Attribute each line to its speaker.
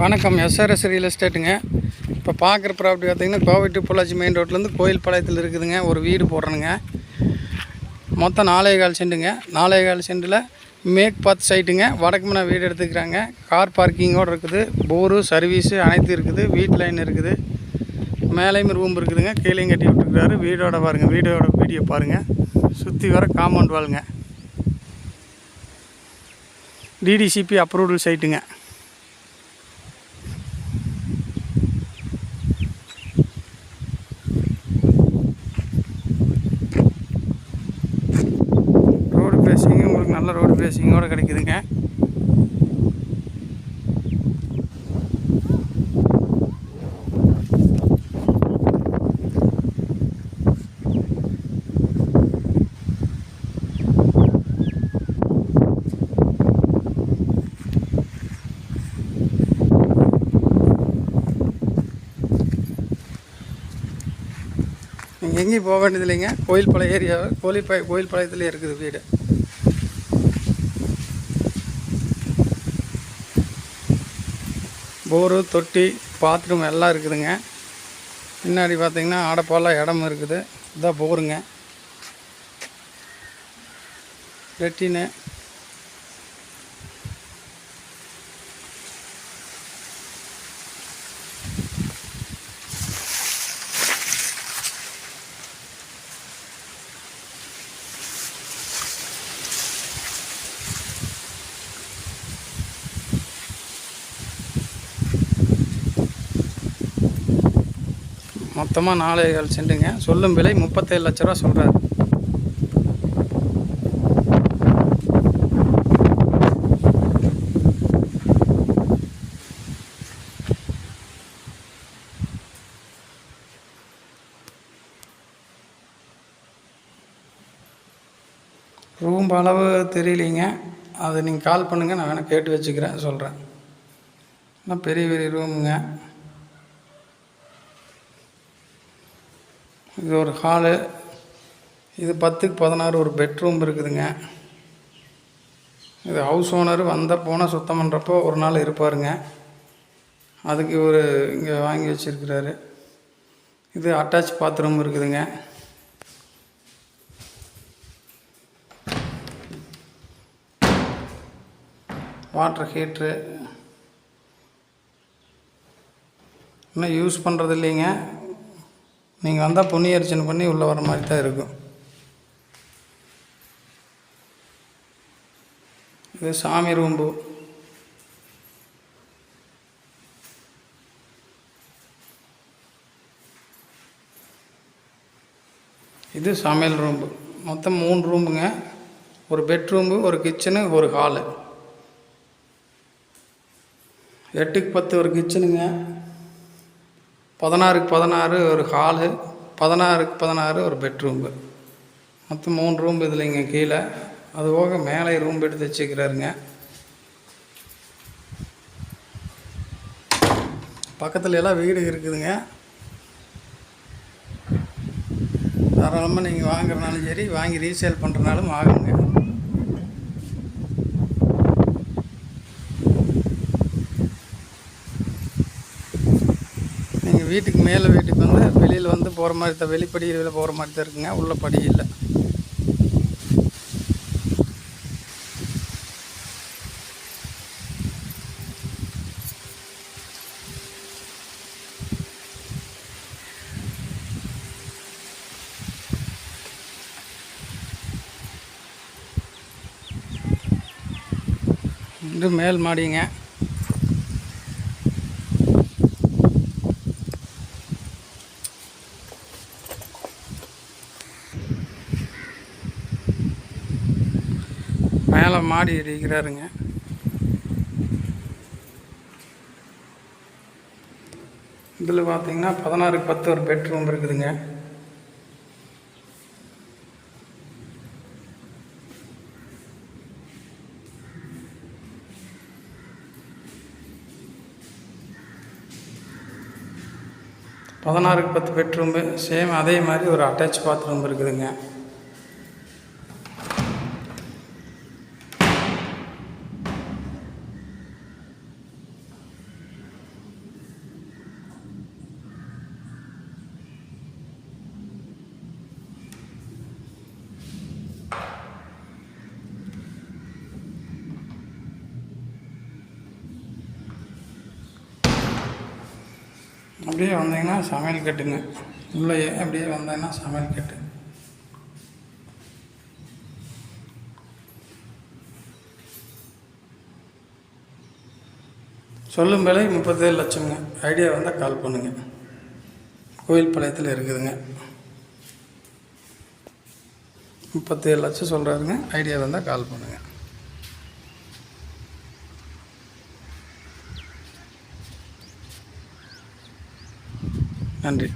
Speaker 1: வணக்கம். SRS real எஸ்டேட்டுங்க இப்போ பார்க்குற ப்ராப்பர்ட்டி பார்த்திங்கன்னா கோவை டு பொள்ளாச்சி மெயின் ரோட்லேருந்து கோயில் பாளையத்தில் இருக்குதுங்க. ஒரு வீடு போடுறேனுங்க. மொத்தம் நாலே கால் செண்டுங்க. நாலே கால் செண்டில் மேக் பாத் சைட்டுங்க வடக்குமன வீடு எடுத்துக்கிறாங்க. கார் பார்க்கிங்கோடு இருக்குது. போரு சர்வீஸு அனைத்து இருக்குது. வீட் லைன் இருக்குது. மேலேயும் ரூம் இருக்குதுங்க. கீழேயும் கட்டி விட்டுருக்காரு. வீடோட பாருங்கள் வீடோட வீடியோ பாருங்கள் சுற்றி வர காம்பவுண்ட் வாளுங்க டிடிசிபி அப்ரூவல் சைட்டுங்க ஃபேஸிங்கோடு கிடைக்குதுங்க. நீங்கள் எங்கேயும் போக வேண்டியது இல்லைங்க கோயில் பாளையம் ஏரியா கோயில் கோயில் பாளையத்துலேயே இருக்குது வீடு. போரு தொட்டி பாத்ரூம் எல்லாம் இருக்குதுங்க. பின்னாடி பார்த்திங்கன்னா ஆடப்பாலாம் இடம் இருக்குது. இதான் போருங்க. லெட்டினு மொத்தமாக நாலே கால் செண்டுங்க. சொல்லும் விலை முப்பத்தேழு லட்ச ரூபா சொல்கிறாரு ரூம் அளவு தெரியலிங்க. அதை நீங்கள் கால் பண்ணுங்கள் நான் வேணால் கேட்டு வச்சுக்கிறேன் சொல்கிறேன் ஆனால் பெரிய பெரிய ரூமுங்க. இது ஒரு ஹாலு. இது பத்துக்கு பதினாறு ஒரு பெட்ரூம் இருக்குதுங்க. இது ஹவுஸ் ஓனர் வந்த போனால் சுத்தம் பண்ணுறப்போ ஒரு நாள் இருப்பாருங்க. அதுக்கு ஒரு இங்கே வாங்கி வச்சுருக்கிறாரு. இது அட்டாச் பாத்ரூம் இருக்குதுங்க. Water heater. இன்னும் யூஸ் பண்ணுறது இல்லைங்க நீங்கள் வந்தால் புண்ணி பண்ணி உள்ளே வர மாதிரி தான் இருக்கும். இது சாமி ரூம்பு. இது சமையல் ரூம்பு. மொத்தம் மூணு ரூமுங்க ஒரு பெட்ரூம்பு ஒரு கிச்சனு ஒரு ஹாலு. எட்டுக்கு பத்து ஒரு கிச்சனுங்க. பதினாறுக்கு பதினாறு ஒரு ஹாலு பதினாறுக்கு பதினாறு ஒரு பெட்ரூம்பு மொத்தம் மூணு ரூம் இதில் இங்கே கீழே. அது போக மேலே ரூம் எடுத்து வச்சுக்கிறாருங்க. பக்கத்துல எல்லாம் வீடு இருக்குதுங்க. தாராளமாக நீங்கள் வாங்குறனாலும் சரி வாங்கி ரீசேல் பண்ணுறனாலும் வாங்குங்க நீங்கள் வீட்டுக்கு மேலே வீட்டுக்கு வந்து வெளியில் வந்து போகிற மாதிரி தான் வெளிப்படியில் போகிற மாதிரி தான் இருக்குங்க. உள்ள படி இல்லை. இது மேல் மாடிங்க. மேலே மாடி இருக்கிறாருங்க இதில் பார்த்தீங்கன்னா பதினாறுக்கு பத்து ஒரு பெட்ரூம் இருக்குதுங்க. பதினாறுக்கு பத்து பெட்ரூமு சேம் அதே மாதிரி ஒரு அட்டாச் பாத்ரூம் இருக்குதுங்க. அப்படியே வந்தீங்கன்னா சமையல் கட்டுங்க. உள்ளே அப்படியே வந்தீங்கன்னா சமையல் கட்டு. சொல்லும் விலை முப்பத்தேழு லட்சங்க ஐடியா வந்தால் கால் பண்ணுங்கள் கோயில் பாளையத்தில் இருக்குதுங்க. முப்பத்தேழு லட்சம் சொல்கிறாருங்க ஐடியா வந்தால் கால் பண்ணுங்கள் நன்றி.